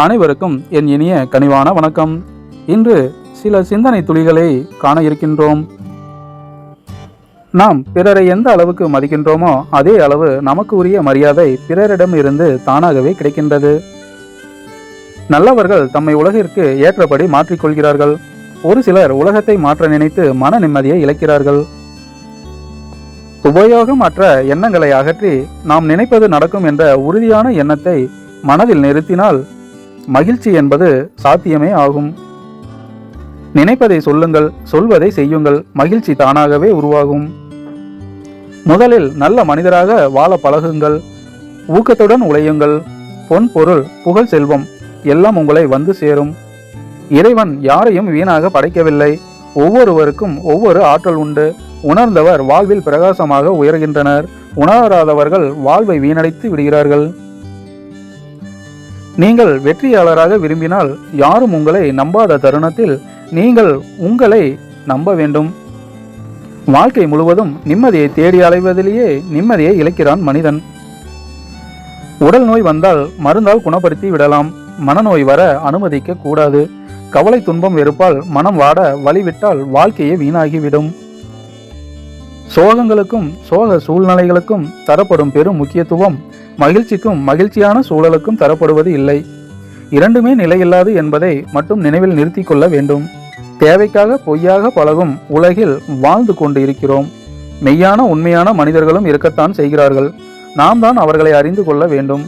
அனைவருக்கும் என் இனிய கனிவான வணக்கம். இன்று சில சிந்தனை துளிகளை காண இருக்கின்றோம். நாம் பிறரை எந்த அளவுக்கு மதிக்கின்றோமோ அதே அளவு நமக்கு உரிய மரியாதை பிறரிடம் இருந்து தானாகவே கிடைக்கின்றது. நல்லவர்கள் தம்மை உலகிற்கு ஏற்றபடி மாற்றிக்கொள்கிறார்கள். ஒரு சிலர் உலகத்தை மாற்ற நினைத்து மன நிம்மதியை இழக்கிறார்கள். உபயோகம் அற்ற எண்ணங்களை அகற்றி நாம் நினைப்பது நடக்கும் என்ற உறுதியான எண்ணத்தை மனதில் நிறுத்தினால் மகிழ்ச்சி என்பது சாத்தியமே ஆகும். நினைப்பதை சொல்லுங்கள் சொல்வதை செய்யுங்கள் மகிழ்ச்சி தானாகவே உருவாகும். முதலில் நல்ல மனிதராக வாழ பழகுங்கள் ஊக்கத்துடன் உழையுங்கள் பொன் பொருள் புகழ் செல்வம் எல்லாம் உங்களை வந்து சேரும். இறைவன் யாரையும் வீணாக படைக்கவில்லை ஒவ்வொருவருக்கும் ஒவ்வொரு ஆற்றல் உண்டு. உணர்ந்தவர் வாழ்வில் பிரகாசமாக உயர்கின்றனர் உணராதவர்கள் வாழ்வை வீணடைத்து விடுகிறார்கள். நீங்கள் வெற்றியாளராக விரும்பினால் யாரும் உங்களை நம்பாத தருணத்தில் நீங்கள் உங்களை நம்ப வேண்டும். வாழ்க்கை முழுவதும் நிம்மதியை தேடி அலைவதிலேயே நிம்மதியை இழக்கிறான் மனிதன். உடல் நோய் வந்தால் மருந்தால் குணப்படுத்தி விடலாம். மனநோய் வர அனுமதிக்க கூடாது. கவலை துன்பம் வெறுப்பால் மனம் வாட வழிவிட்டால் வாழ்க்கையே வீணாகிவிடும். சோகங்களுக்கும் சோக சூழ்நிலைகளுக்கும் தரப்படும் பெரும் முக்கியத்துவம் மகிழ்ச்சிக்கும் மகிழ்ச்சியான சூழலுக்கும் தரப்படுவது இல்லை. இரண்டுமே நிலையில்லாது என்பதை மட்டும் நினைவில் நிறுத்தி கொள்ள வேண்டும். தேவைக்காக பொய்யாக பழகும் உலகில் வாழ்ந்து கொண்டு இருக்கிறோம் மெய்யான உண்மையான மனிதர்களும் இருக்கத்தான் செய்கிறார்கள். நாம் தான் அவர்களை அறிந்து கொள்ள வேண்டும்.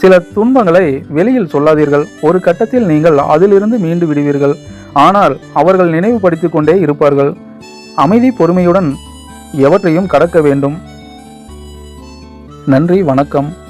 சில துன்பங்களை வெளியில் சொல்லாதீர்கள். ஒரு கட்டத்தில் நீங்கள் அதிலிருந்து மீண்டு விடுவீர்கள். ஆனால் அவர்கள் நினைவுபடுத்திக் கொண்டே இருப்பார்கள். அமைதி பொறுமையுடன் எவற்றையும் கடக்க வேண்டும். நன்றி வணக்கம்.